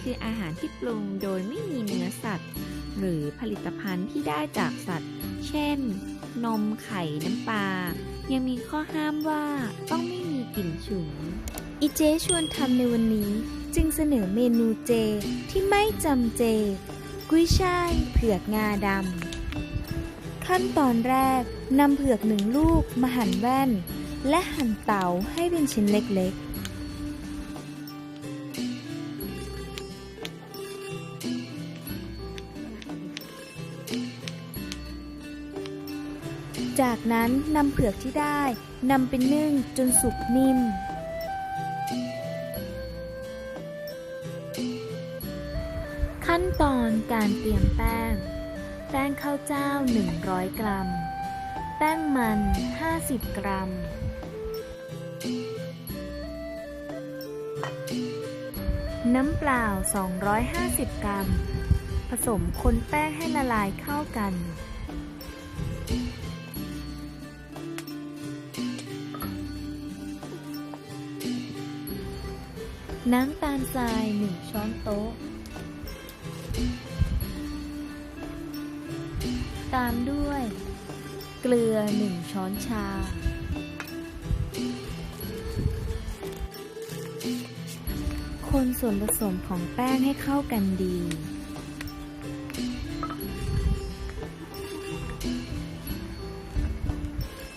คืออาหารที่ปรุงโดยไม่มีเนื้อสัตว์ หรือผลิตภัณฑ์ที่ได้จากสัตว์ เช่น นมไข่น้ำปลา ยังมีข้อห้ามว่าต้องไม่มีกลิ่นฉุนอีเจชวนทำในวันนี้ จึงเสนอเมนูเจที่ไม่จำเจ กุ้ยช่ายเผือกงาดำขั้นตอนแรกนำเผือกหนึ่งลูกมาหั่นแว่น และหั่นเต๋าให้เป็นชิ้นเล็กๆ จากนั้นนำเผือกที่ได้นำไปนึ่งจนสุกนิ่ม ขั้นตอนการเตรียมแป้ง แป้งข้าวเจ้า 100 กรัม แป้งมัน 50 กรัม น้ำเปล่า 250 กรัม ผสมคนแป้งให้ละลายเข้ากัน น้ำตาลทราย1ช้อนโต๊ะ ตามด้วย เกลือ1ช้อนชา คนส่วนผสมของแป้งให้เข้ากันดี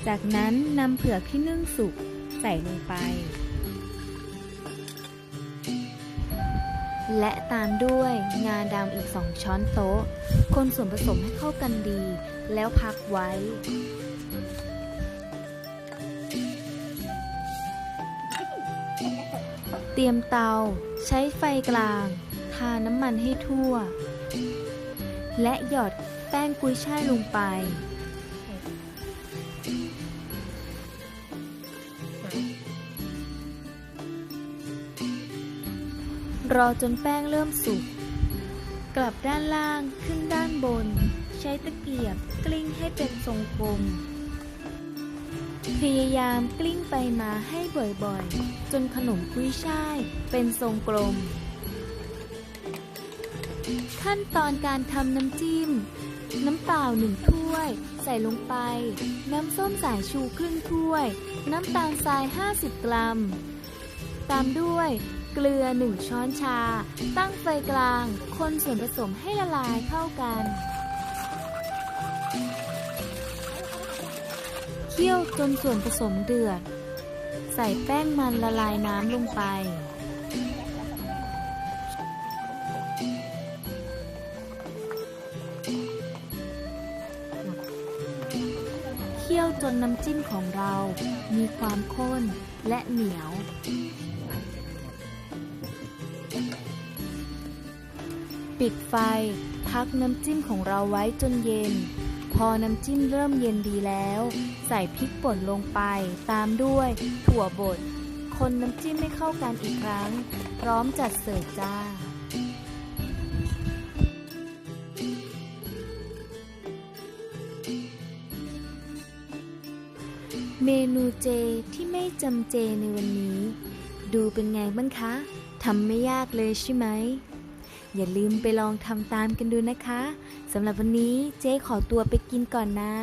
จากนั้นนำเผือกที่นึ่งสุกใส่ลงไป และตามด้วยงาดำอีก 2 ช้อนโต๊ะ คนส่วนผสมให้เข้ากันดี แล้วพักไว้ เตรียมเตา ใช้ไฟกลาง ทาน้ำมันให้ทั่ว และหยอดแป้งกุยช่ายลงไป รอจนแป้งเริ่มสุก กลับด้านล่างขึ้นด้านบน ใช้ตะเกียบกลิ้งให้เป็นทรงกลม พยายามกลิ้งไปมาให้บ่อยๆ จนขนมกุ้ยช่ายเป็นทรงกลม ขั้นตอนการทำน้ำจิ้ม น้ำเปล่าหนึ่งถ้วย ใส่ลงไป น้ำส้มสายชูครึ่งถ้วย น้ำตาลทราย 50 กรัม ตามด้วย เกลือ 1 ช้อนชา ตั้งไฟกลาง คนส่วนผสมให้ละลายเข้ากันเคี่ยวจนส่วนผสมเดือด ใส่แป้งมันละลายน้ำลงไป เคี่ยวจนน้ำจิ้มของเรามีความข้นและเหนียว ปิดไฟ พักน้ำจิ้มของเราไว้จนเย็น พอน้ำจิ้มเริ่มเย็นดีแล้ว ใส่พริกป่นลงไป ตามด้วย ถั่วบด คนน้ำจิ้มให้เข้ากันอีกครั้ง พร้อมจัดเสิร์ฟจ้าเมนูเจที่ไม่จำเจในวันนี้ ดูเป็นไงบ้างคะ ทำไม่ยากเลยใช่ไหม อย่าลืมไปลองทำตามกันดูนะคะ สำหรับวันนี้เจ๊ขอตัวไปกินก่อนนะ